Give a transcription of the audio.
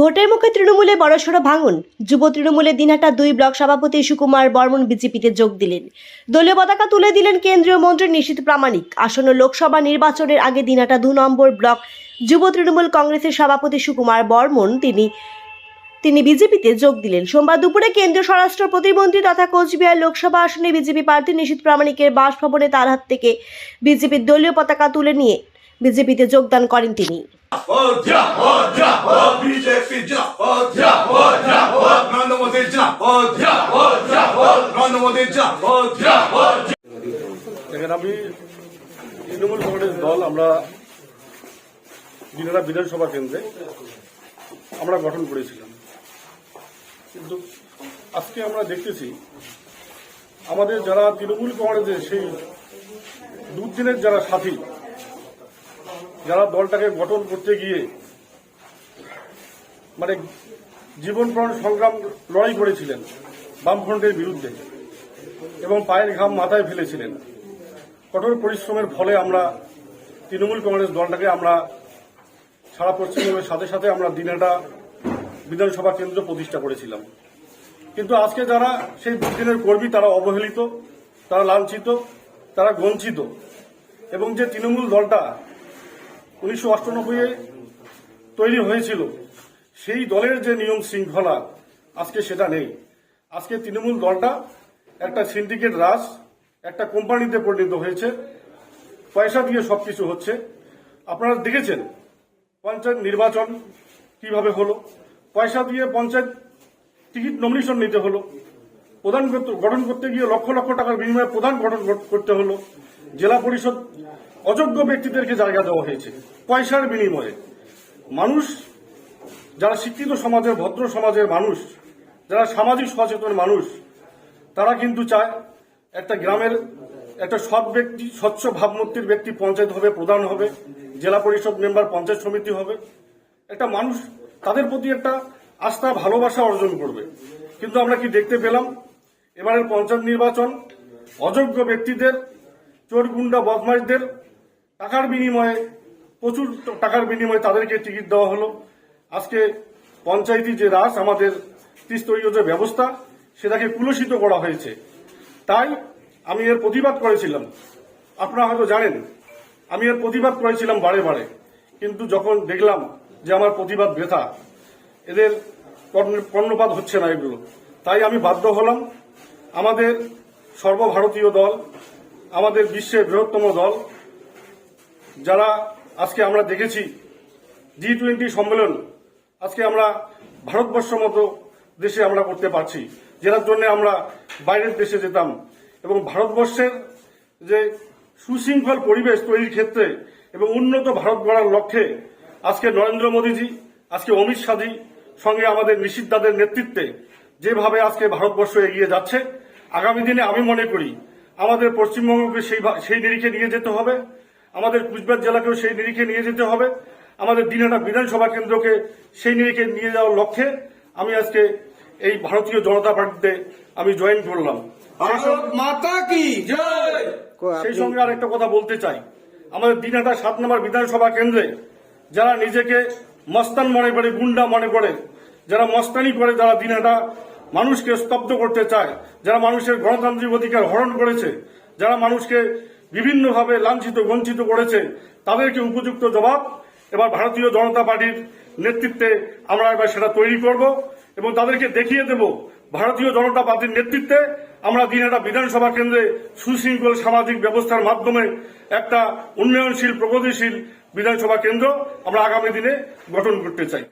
ভোটের মুখে তৃণমূলে বড়সড় ভাঙন। যুব তৃণমূলের দিনহাটা দুই ব্লক সভাপতি সুকুমার বর্মন বিজেপিতে যোগ দিলেন। দলীয় পতাকা তুলে দিলেন কেন্দ্রীয় মন্ত্রী নিশীত প্রামাণিক। আসন্ন লোকসভা নির্বাচনের আগে দিনহাটা দু নম্বর ব্লক যুব তৃণমূল কংগ্রেসের সভাপতি সুকুমার বর্মন তিনি তিনি বিজেপিতে যোগ দিলেন। সোমবার দুপুরে কেন্দ্রীয় স্বরাষ্ট্র প্রতিমন্ত্রী তথা কোচবিহার লোকসভা আসনে বিজেপি প্রার্থী নিশীত প্রামাণিকের বাসভবনে তার হাত থেকে বিজেপির দলীয় পতাকা তুলে নিয়ে বিজেপিতে যোগদান করেন তিনি। আমি তৃণমূল কংগ্রেস দল আমরা দিনারা বিধানসভা কেন্দ্রে আমরা গঠন করেছিলাম। কিন্তু আজকে আমরা দেখতেছি আমাদের যারা তৃণমূল কংগ্রেসের সেই দুদিনের যারা সাথী যারা দলটাকে গঠন করতে গিয়ে মানে জীবন প্রাণ সংগ্রাম লড়াই করেছিলেন বামফ্রন্টের বিরুদ্ধে এবং পায়ের ঘাম মাথায় ফেলেছিলেন। কঠোর পরিশ্রমের ফলে আমরা তৃণমূল কংগ্রেস দলটাকে আমরা সারা পশ্চিমবঙ্গের সাথে সাথে আমরা দিনাটা বিধানসভা কেন্দ্র প্রতিষ্ঠা করেছিলাম। কিন্তু আজকে যারা সেই দুদিনের কর্মী, তারা অবহেলিত, তারা লাঞ্ছিত, তারা বঞ্চিত এবং যে তৃণমূল দলটা উনিশশো অষ্টানব্বইয়ে তৈরি হয়েছিল। সেই দলের যে নিয়ম শৃঙ্খলা, আজকে সেটা নেই। আজকে তৃণমূল দলটা একটা সিন্ডিকেট রাজ, একটা কোম্পানিতে পরিণত হয়েছে। পয়সা দিয়ে সবকিছু হচ্ছে। আপনারা দেখেছেন পঞ্চায়েত নির্বাচন কীভাবে হলো? পয়সা দিয়ে পঞ্চায়েত টিকিট নমিনেশন নিতে হলো। প্রধান গঠন করতে গিয়ে লক্ষ লক্ষ টাকার বিনিময়ে প্রধান গঠন করতে হলো। জেলা পরিষদ অযোগ্য ব্যক্তিদেরকে জায়গা দেওয়া হয়েছে, পয়সার বিনিময়ে। মানুষ, যারা শিক্ষিত সমাজের, ভদ্র সমাজের মানুষ, যারা সামাজিক সচেতন মানুষ, তারা কিন্তু চায় একটা গ্রামের একটা সৎ ব্যক্তি, স্বচ্ছ ভাবমূর্তির ব্যক্তি পঞ্চায়েত হবে, প্রধান হবে, জেলা পরিষদ মেম্বার, পঞ্চায়েত সমিতি হবে। একটা মানুষ তাদের প্রতি একটা আস্থা, ভালোবাসা অর্জন করবে। কিন্তু আমরা কি দেখতে পেলাম? এবারের পঞ্চায়েত নির্বাচন অযোগ্য ব্যক্তিদের চোর গুন্ডা বদমাইশদের টাকার বিনিময়ে, প্রচুর টাকার বিনিময়ে তাদেরকে টিকিট দেওয়া হলো। আজকে পঞ্চায়েতি যে রাস আমাদের ত্রিস্তরীয় যে ব্যবস্থা, সেটাকে কুলসিত করা হয়েছে। তাই আমি এর প্রতিবাদ করেছিলাম। আপনারা হয়তো জানেন, আমি এর প্রতিবাদ করেছিলাম বারে বারে। কিন্তু যখন দেখলাম যে আমার প্রতিবাদ বৃথা, এদের কর্ণ- কর্ণপাত হচ্ছে না এগুলো। তাই আমি বাধ্য হলাম, আমাদের সর্বভারতীয় দল, আমাদের বিশ্বের বৃহত্তম দল যারা আজকে আমরা দেখেছি জি টোয়েন্টি সম্মেলন আজকে আমরা ভারতবর্ষ মতো দেশে আমরা করতে পারছি। যেটার জন্য আমরা বাইরের দেশে যেতাম এবং ভারতবর্ষের যে সুশৃঙ্খল পরিবেশ তৈরির ক্ষেত্রে এবং উন্নত ভারত গড়ার লক্ষ্যে আজকে নরেন্দ্র মোদীজি, আজকে অমিত শাহজি সঙ্গে আমাদের নিষিদ্ধাদের নেতৃত্বে যেভাবে আজকে ভারতবর্ষ এগিয়ে যাচ্ছে, আগামী দিনে আমি মনে করি আমাদের পশ্চিমবঙ্গকে সেই সেই নিরিখে নিয়ে যেতে হবে। আমাদের কুচবিহার জেলাকেও সেই নিরিখে নিয়ে যেতে হবে। আমাদের দিনহাটা বিধানসভা কেন্দ্রকে সেই নিরিখে নিয়ে যাওয়ার লক্ষ্যে আমি আজকে এই ভারতীয় জনতা পার্টিতে আমি জয়েন করলাম। সেই সঙ্গে- মাতা কি? সেই সঙ্গে আর একটা কথা বলতে চাই। আমাদের দিনহাটা সাত নম্বর বিধানসভা কেন্দ্রে। যারা নিজেকে মস্তান মনে করে গুন্ডা মনে করে যারা মস্তানি করে যারা দিনহাটা মানুষকে স্তব্ধ করতে চায় যারা মানুষের গণতান্ত্রিক অধিকার হরণ করেছে যারা মানুষকে বিভিন্নভাবে লাঞ্ছিত, বঞ্চিত করেছে, তাদেরকে উপযুক্ত জবাব এবার ভারতীয় জনতা পার্টির নেতৃত্বে আমরা এবার সেটা তৈরি করব এবং তাদেরকে দেখিয়ে দেব ভারতীয় জনতা পার্টির নেতৃত্বে আমরা দিনহাটা বিধানসভা কেন্দ্রে সুশৃঙ্খল সামাজিক ব্যবস্থার মাধ্যমে একটা উন্নয়নশীল, প্রগতিশীল বিধানসভা কেন্দ্র আমরা আগামী দিনে গঠন করতে চাই।